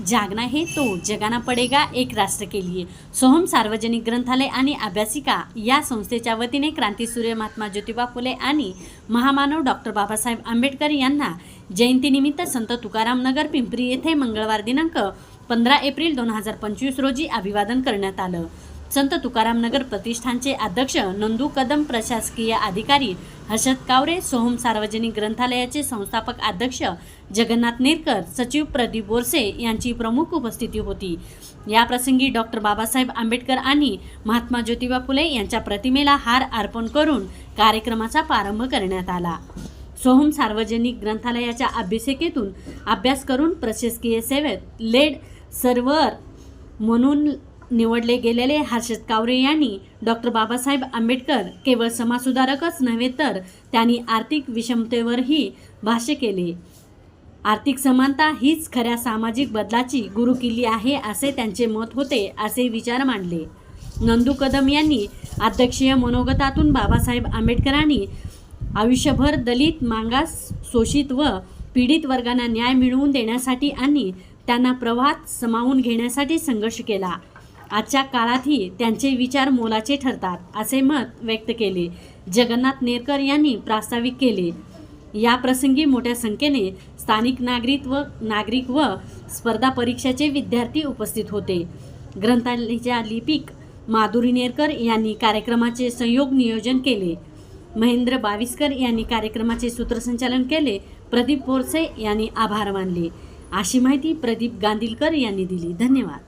जागना है तो जगाना पडेगा एक राष्ट्र के लिए. सोहम सार्वजनिक ग्रंथालय आणि अभ्यासिका या संस्थेच्या वतीने क्रांतीसूर्य महात्मा ज्योतिबा फुले आणि महामानव डॉक्टर बाबासाहेब आंबेडकर यांना जयंतीनिमित्त संत तुकाराम नगर पिंपरी येथे मंगळवार दिनांक पंधरा एप्रिल दोन हजार पंचवीस रोजी अभिवादन करण्यात आलं. संत तुकाराम नगर प्रतिष्ठानचे अध्यक्ष नंदू कदम प्रशासकीय अधिकारी हर्षद कावरे सोहम सार्वजनिक ग्रंथालयाचे संस्थापक अध्यक्ष जगन्नाथ नेरकर सचिव प्रदीप बोरसे यांची प्रमुख उपस्थिती होती. या प्रसंगी डॉक्टर बाबासाहेब आंबेडकर आणि महात्मा ज्योतिबा फुले यांच्या प्रतिमेला हार अर्पण करून कार्यक्रमाचा प्रारंभ करण्यात आला. सोहम सार्वजनिक ग्रंथालयाच्या अभ्यासिकेतून अभ्यास करून प्रशासकीय सेवेत लेड सर्व्हर म्हणून निवडले गेलेले हर्षद कावरे यांनी डॉक्टर बाबासाहेब आंबेडकर केवळ समाजसुधारकच नव्हे तर त्यांनी आर्थिक विषमतेवरही भाष्य केले. आर्थिक समानता हीच खऱ्या सामाजिक बदलाची गुरुकिल्ली आहे असे त्यांचे मत होते असे विचार मांडले. नंदू कदम यांनी अध्यक्षीय मनोगतातून बाबासाहेब आंबेडकरांनी आयुष्यभर दलित मागास शोषित व पीडित वर्गांना न्याय मिळवून देण्यासाठी आणि त्यांना प्रवाहात समावून घेण्यासाठी संघर्ष केला. आजच्या काळातही त्यांचे विचार मोलाचे ठरतात असे मत व्यक्त केले. जगन्नाथ नेरकर यांनी प्रास्ताविक केले. या प्रसंगी मोठ्या संख्येने स्थानिक नागरिक व नागरिक व स्पर्धा परीक्षाचे विद्यार्थी उपस्थित होते. ग्रंथालयाच्या लिपिक माधुरी नेरकर यांनी कार्यक्रमाचे संयोग नियोजन केले. महेंद्र बाविस्कर यांनी कार्यक्रमाचे सूत्रसंचालन केले. प्रदीप बोरसे यांनी आभार मानले. अशी माहिती प्रदीप गांधीलकर यांनी दिली. धन्यवाद.